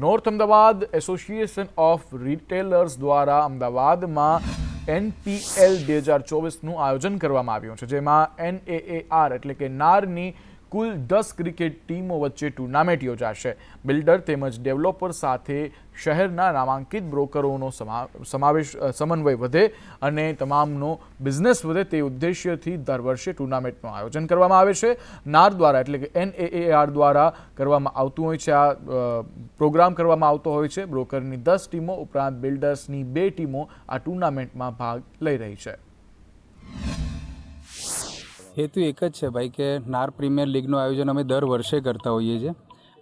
North Ahmedabad association of retailers દ્વારા અમદાવાદમાં NPL બે હજાર ચોવીસનું આયોજન કરવામાં આવ્યું છે, જેમાં એનએએઆર એટલે કે નારની કુલ દસ ક્રિકેટ ટીમો વચ્ચે ટુર્નામેન્ટ યોજાશે. બિલ્ડર તેમજ ડેવલપર સાથે શહેરના નામાંકિત બ્રોકરોનો સમા- સમાવેશ સમન્વય વધે અને તમામનો બિઝનેસ વધે તે ઉદ્દેશ્યથી દર વર્ષે ટુર્નામેન્ટનું આયોજન કરવામાં આવે છે. નાર દ્વારા એટલે કે એનએએઆર દ્વારા કરવામાં આવતું હોય છે આ પ્રોગ્રામ કરવામાં આવતો હોય છે. બ્રોકરની દસ ટીમો ઉપરાંત બિલ્ડર્સની બે ટીમો આ ટુર્નામેન્ટમાં ભાગ લઈ રહી છે. હેતુ એક જ છે ભાઈ કે નાર પ્રીમિયર લીગનું આયોજન અમે દર વર્ષે કરતા હોઈએ છીએ.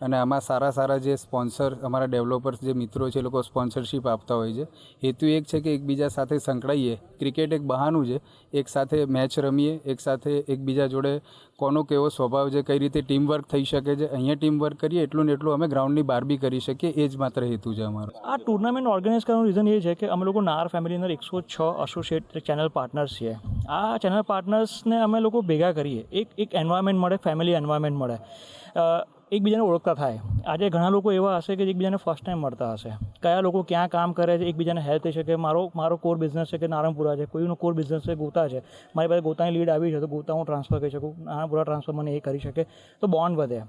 અને આમાં સારા સારા જે સ્પોન્સર, અમારા ડેવલપર્સ જે મિત્રો છે એ લોકો સ્પોન્સરશિપ આપતા હોય છે. હેતુ એક છે કે એકબીજા સાથે સંકળાઈએ. ક્રિકેટ એક બહાનું છે. એક સાથે મેચ રમીએ, એક સાથે એકબીજા જોડે કોનો કેવો સ્વભાવ છે, કઈ રીતે ટીમ વર્ક થઈ શકે છે, અહીંયા ટીમ વર્ક કરીએ, એટલું ને એટલું અમે ગ્રાઉન્ડની બહાર બી કરી શકીએ. એ જ માત્ર હેતુ છે અમારો. આ ટુર્નામેન્ટ ઓર્ગેનાઇઝ કરવાનું રીઝન એ છે કે અમે લોકો નાર ફેમિલી અંદર એકસો છ એસોસિએટ ચેનલ પાર્ટનર્સ છીએ. આ ચેનલ પાર્ટનર્સને અમે લોકો ભેગા કરીએ. એક એક એન્વાયરમેન્ટ મળે ફેમિલી એન્વાયરમેન્ટ મળે. એકબીજાને ઓળખતા થાય. આજે ઘણા લોકો એવા હશે કે એકબીજાને ફર્સ્ટ ટાઈમ મળતા હશે. કયા લોકો ક્યાં કામ કરે છે, એકબીજાને હેલ્પ થઈ શકે, મારો મારો કોર બિઝનેસ છે કે નારણપુરા છે, કોઈનો કોર બિઝનેસ છે, ગોતા છે. મારી પાસે ગોતાની લીડ આવી છે, તો ગોતા હું ટ્રાન્સફર કરી શકું, નારણપુરા ટ્રાન્સફર મને એ કરી શકે. તો બોન્ડ વધે.